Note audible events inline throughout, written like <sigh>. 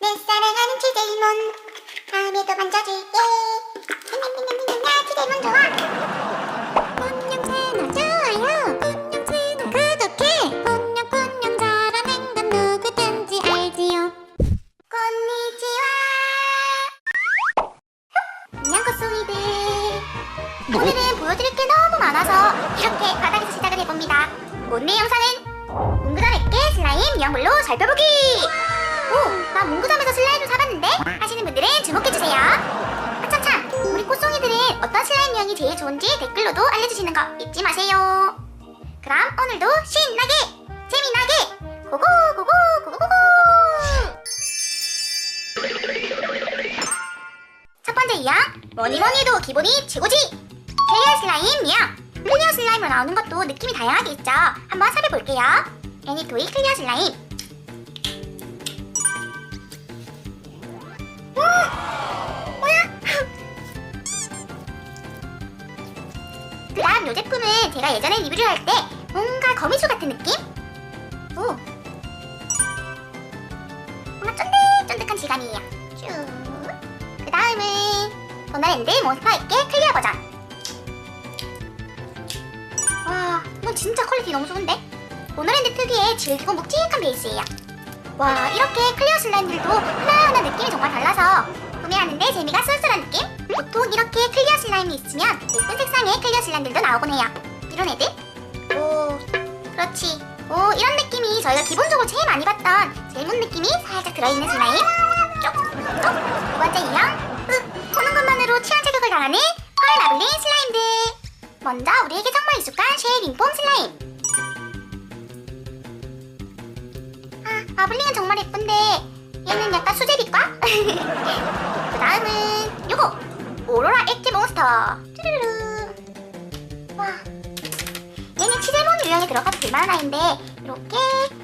내 사랑하는 치즈몬. 다음에도 만져줄게 냠냠냠냠냠 치즈몬 좋아. 꽃 냄새나 좋아요 꽃 냄새나. 구독해 곤냥곤냥 잘하는 건 누구든지 알지요. 오늘은 보여드릴 게 너무 많아서 이렇게 바닥에서 시작을 해봅니다. 오늘의 영상은 깨 슬라임 유형별로 살펴보기 오, 나 문구점에서 슬라임을 사봤는데 하시는 분들은 주목해주세요. 아참참 우리 꽃송이들은 어떤 슬라임 유형이 제일 좋은지 댓글로도 알려주시는 거 잊지 마세요. 그럼 오늘도 신나게 재미나게 고고 고고 고고 고고! 첫 번째 유형 뭐니 뭐니 해도 기본이 최고지! 클리어 슬라임 유형 클리어 슬라임으로 나오는 것도 느낌이 다양하게 있죠. 한번 살펴볼게요. 애니토이 클리어 슬라임 이 제품은 제가 예전에 리뷰를 할 때 뭔가 거미줄 같은 느낌? 오 뭔가 쫀득쫀득한 질감이에요 쭉 그 다음은 도나랜드 몬스터 있게 클리어 버전 와 이건 진짜 퀄리티 너무 좋은데? 도나랜드 특유의 질기고 묵직한 베이스예요 와 이렇게 클리어 슬라임들도 하나하나 느낌이 정말 달라서 구매하는데 재미가 쏠쏠한 느낌? 보통 이렇게 클리어 슬라임이 있으면 예쁜 색상의 클리어 슬라임들도 나오곤 해요. 이런 애들? 오 그렇지. 오 이런 느낌이 저희가 기본적으로 제일 많이 봤던 젤문 느낌이 살짝 들어있는 슬라임 쪽쪽두 번째 유형 으 보는 것만으로 취향 자극을 당하는 펄 마블링 슬라임들. 먼저 우리에게 정말 익숙한 쉐이빙 폼 슬라임. 아, 마블링은 정말 예쁜데 얘는 약간 수제비과? <laughs> 그 다음은 요거 오로라 엣지 몬스터. 쭈르르 와. 얘는 치즈몬 유형에 들어가도 될만한 아이인데 이렇게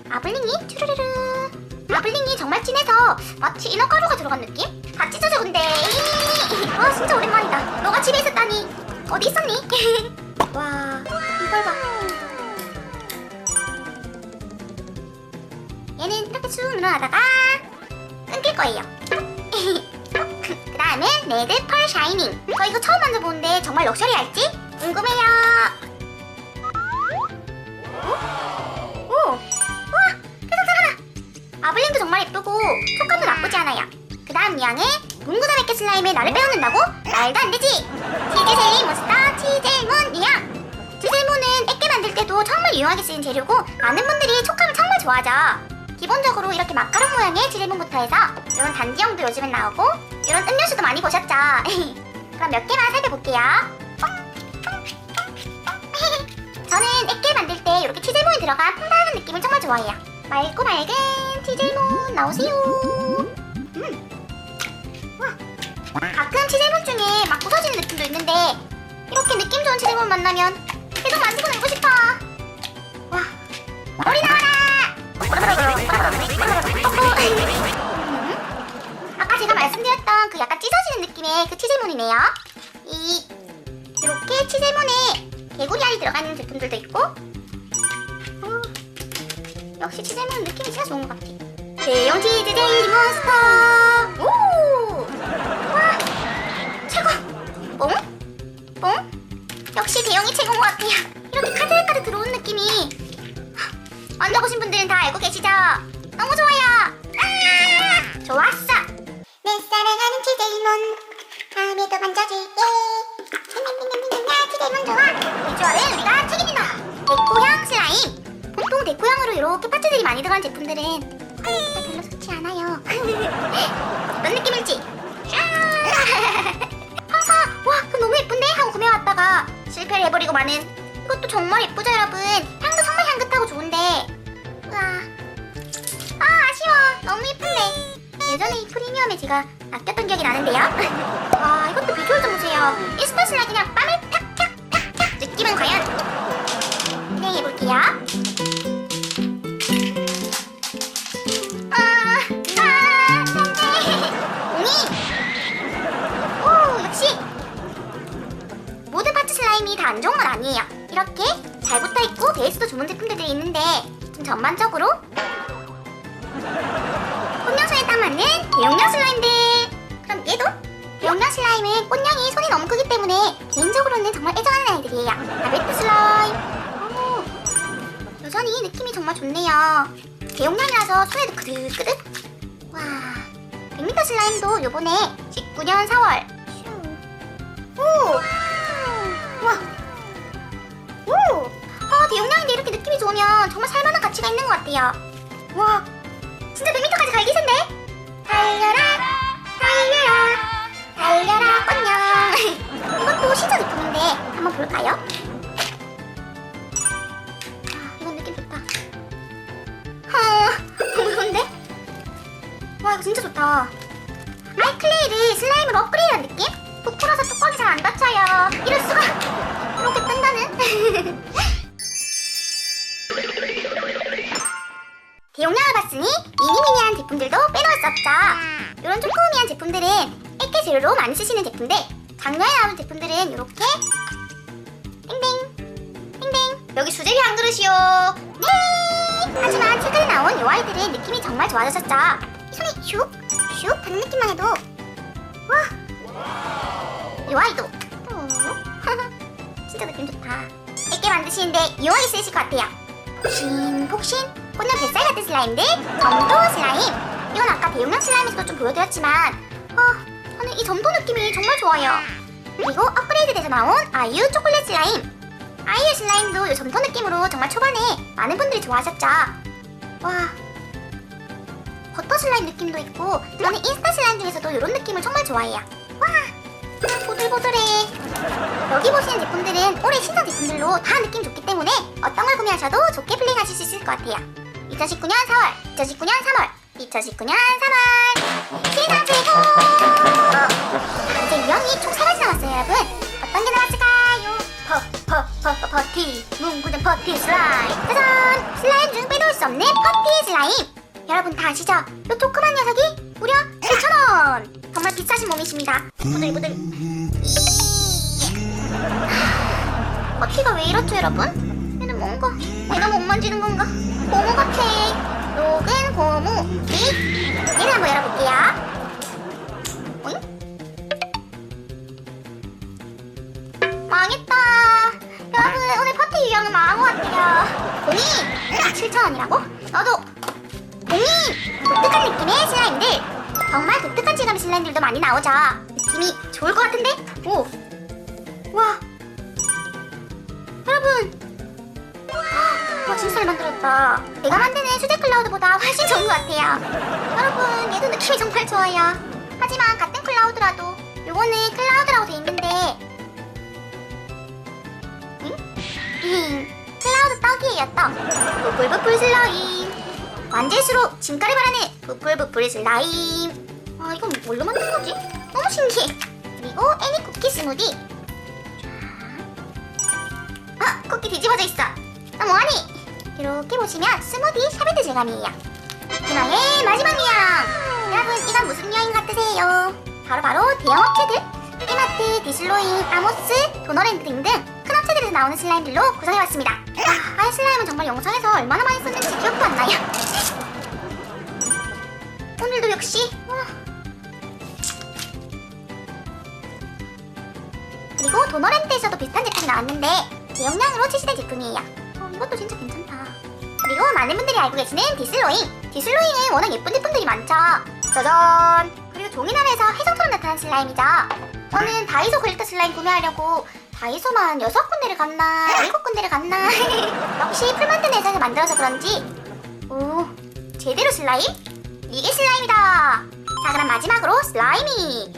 마블링이 쭈르르르. 마블링이 정말 진해서 마치 인어가루가 들어간 느낌? 다 찢어져 근데 아 진짜 오랜만이다. 너가 집에 있었다니. 어디 있었니? <laughs> 와 이걸 봐. 얘는 이렇게 쑥 늘어나다가 끊길 거예요. 레드 펄 샤이닝. 저 이거 처음 만져보는데 정말 럭셔리할지 궁금해요. 오, 오, 우와, 계속 들어가다. 아블링도 정말 예쁘고 촉감도 나쁘지 않아요. 그 다음 양은 문구점 액계 슬라임에 나를 빼놓는다고? 말도 안 되지. 치즈셀리 몬스터 치젤몬 유형. 치젤몬은 액계 만들 때도 정말 유용하게 쓰인 재료고 많은 분들이 촉감을 정말 좋아하죠. 기본적으로 이렇게 마카롱 모양의 지레몬부터 해서 이런 단지형도 요즘엔 나오고 이런 음료수도 많이 보셨죠? <laughs> 그럼 몇 개만 살펴볼게요. 저는 액계 만들 때 이렇게 치즈몬이 들어간 풍부한 느낌을 정말 좋아해요. 맑고 맑은 치즈몬 나오세요. 음. 와. 가끔 치즈몬 중에 막 부서지는 느낌도 있는데 이렇게 느낌 좋은 치즈몬 만나면 계속 만지고 놀고 싶어. 와, 머리 나와라! 찢어지는 느낌의 그 치즈몬이네요. 이 이렇게 치즈몬에 개구리 알이 들어가는 제품들도 있고, 어, 역시 치즈몬 느낌이 진짜 좋은 것 같아. 대용 치즈 데일리 몬스터. 오, 와, 최고. 뽕, 뽕. 역시 대용이 최고인 것 같아요. 이렇게 카드카드 들어온 느낌이 만져보신 분들 치즈몬 좋아. 비주얼은 우리가 책임진다. 데코형 슬라임. 보통 데코형으로 이렇게 파츠들이 많이 들어간 제품들은 별로 좋지 않아요. <laughs> 어떤 느낌일지. 항상 <laughs> 와, 그 너무 예쁜데 하고 구매해왔다가 실패를 해버리고 마는 이것도 정말 예쁘죠 여러분 향도 정말 향긋하고 좋은데 우와 아 아쉬워 너무 예쁜데 예전에 이 프리미엄에 제가 아꼈던 기억이 나는데요 <laughs> 와 이것도 비주얼 좀 보세요 이 스파슬라 그냥 뺨 을 탁탁탁탁 느낌은 과연 진행해 볼게요 아, 아, 안돼 옹이 <laughs> 오 역시 모든 파츠 슬라임이 다 안 좋은 건 아니에요. 이렇게 잘 붙어 있고 베이스도 좋은 제품들이 있는데 좀 전반적으로 혼명소에 딱 맞는 대용량 슬라임들. 얘도? 대용량 슬라임은 꽃냥이 손이 너무 크기 때문에 개인적으로는 정말 애정하는 아이들이에요. 라베트 슬라임. 오, 여전히 느낌이 정말 좋네요. 대용량이라서 손에도 그득그득. 와, 100m 슬라임도 요번에 19년 4월. 오, 와, 오. 아, 대용량인데 이렇게 느낌이 좋으면 정말 살만한 가치가 있는 것 같아요. 와, 진짜 100m까지 갈기세인데? 달려라, 달려라, 달려라, 꽃냥. 이것도 신차 제품인데 한번 볼까요? 아, 이건 느낌 좋다. 아, 너무 좋은데? 와, 이거 진짜 좋다. 아이클레이를 슬라임으로 업그레이드한 느낌? 부풀어서 뚜껑이 잘 안 닫혀요. 이럴 수가. 이렇게 뜬다는. <laughs> 대용량을 봤으니 미니미니한 제품들도 빼놓을 수 없죠. 이런 조그미한 제품들은 재료로 많이 쓰시는 제품들. 작년에 나온 제품들은 이렇게 땡땡 땡땡 여기 수제비 한 그릇이요. 네. 하지만 최근에 나온 이 아이들은 느낌이 정말 좋아졌었죠. 이 손에 슉슉 하는 느낌만 해도 와. 이 아이도 또 <laughs> 진짜 느낌 좋다. 액계 만드시는데 유용하게 쓰이실 것 같아요. 폭신 폭신 꽃냥 뱃살 같은 슬라임들 점도 슬라임 이건 아까 대용량 슬라임에서도 좀 보여드렸지만 이 점도 느낌이 정말 좋아요. 그리고 업그레이드돼서 나온 아이유 초콜릿 슬라임. 아이유 슬라임도 이 점도 느낌으로 정말 초반에 많은 분들이 좋아하셨죠. 와. 버터 슬라임 느낌도 있고 저는 인스타 슬라임 중에서도 이런 느낌을 정말 좋아해요. 와. 보들보들해. 여기 보시는 제품들은 올해 신상 제품들로 다 느낌 좋기 때문에 어떤 걸 구매하셔도 좋게 플레이하실 수 있을 것 같아요. 2019년 4월, 2019년 3월, 2019년 3월 신상 최고! 이제 유형이 총 3가지 남았어요 여러분. 어떤 게 남았을까요? 퍼, 퍼, 퍼, 퍼, 퍼티, 뭉구든 퍼티 슬라임 짜잔! 슬라임 중 빼놓을 수 없는 퍼티 슬라임 여러분 다 아시죠? 이 조그만 녀석이 무려 7,000원! 정말 비싸신 몸이십니다. 부들부들 바퀴가 왜 이렇죠 여러분? 얘는 뭔가 내가 못 만지는 건가? 고무 같아 녹은 고무. 및 얘를 한번 열어볼게요. 오잉? 망했다. 여러분 오늘 파티 유형은 망한 것 같아요. 봉이 7,000원이라고? 나도 봉이 독특한 느낌의 슬라임들. 정말 독특한 질감의 슬라임들도 많이 나오죠. 느낌이 좋을 것 같은데? 오. 와. 여러분 잘 만들었다 내가 만드는 수제 클라우드보다 훨씬 좋은 것 같아요. 여러분 얘도 느낌이 정말 좋아요. 하지만 같은 클라우드라도 요거는 클라우드라고 돼 있는데 응? 응. 클라우드 떡이에요 떡. 부풀부풀 슬라임. 만질수록 진가를 바라는 부풀부풀 슬라임. 아 이건 뭘로 만든 거지? 너무 신기해. 그리고 애니 쿠키 스무디. 아, 쿠키 뒤집어져 있어. 나 뭐하니? 이렇게 보시면 스무디 샤베트 질감이에요. 희망의 마지막 유형. 여러분, 이건 무슨 유형 같으세요? 바로 바로 대형 업체들, 이마트, 디슬로인, 아모스, 도너랜드 등등 큰 업체들에서 나오는 슬라임들로 구성해봤습니다. 아, 아이 슬라임은 정말 영상에서 얼마나 많이 썼는지 기억도 안 나요. 오늘도 역시 와. 그리고 도너랜드에서도 비슷한 제품이 나왔는데 대용량으로 출시된 제품이에요. 어, 이것도 진짜 괜찮다. 그리고 많은 분들이 알고 계시는 디슬로잉. 디슬로잉은 워낙 예쁜 제품들이 많죠. 짜잔! 그리고 종이남에서 해성처럼 나타난 슬라임이죠. 저는 다이소 글리터 슬라임 구매하려고 다이소만 6군데를 갔나 7군데를 갔나 <laughs> 역시 풀만트 내장을 만들어서 그런지 오 제대로 슬라임? 이게 슬라임이다. 자 그럼 마지막으로 슬라이미.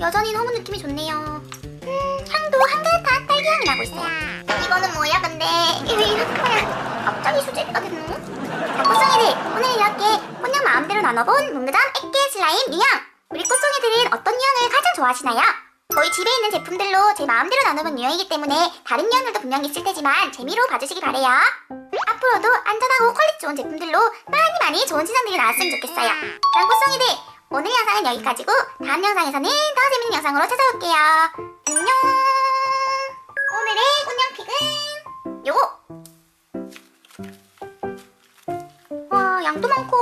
여전히 너무 느낌이 좋네요. 음, 향도 한가득한 딸기 향이 나고 있어요. 이거는 뭐야, 근데? <laughs> 왜 이렇게 커요? 갑자기 수제비가? 자, 꽃송이들, 오늘 이렇게 꽃냥 마음대로 나눠본 뭉그담 액계 슬라임 유형! 우리 꽃송이들은 어떤 유형을 가장 좋아하시나요? 저희 집에 있는 제품들로 제 마음대로 나눠본 유형이기 때문에 다른 유형들도 분명히 있을 테지만 재미로 봐주시기 바래요. 앞으로도 안전하고 퀄리티 좋은 제품들로 많이 많이 좋은 시상들이 나왔으면 좋겠어요. 그럼 꽃송이들, 오늘 영상은 여기까지고 다음 영상에서는 더 재밌는 영상으로 찾아올게요. 요거. 와 양도 많고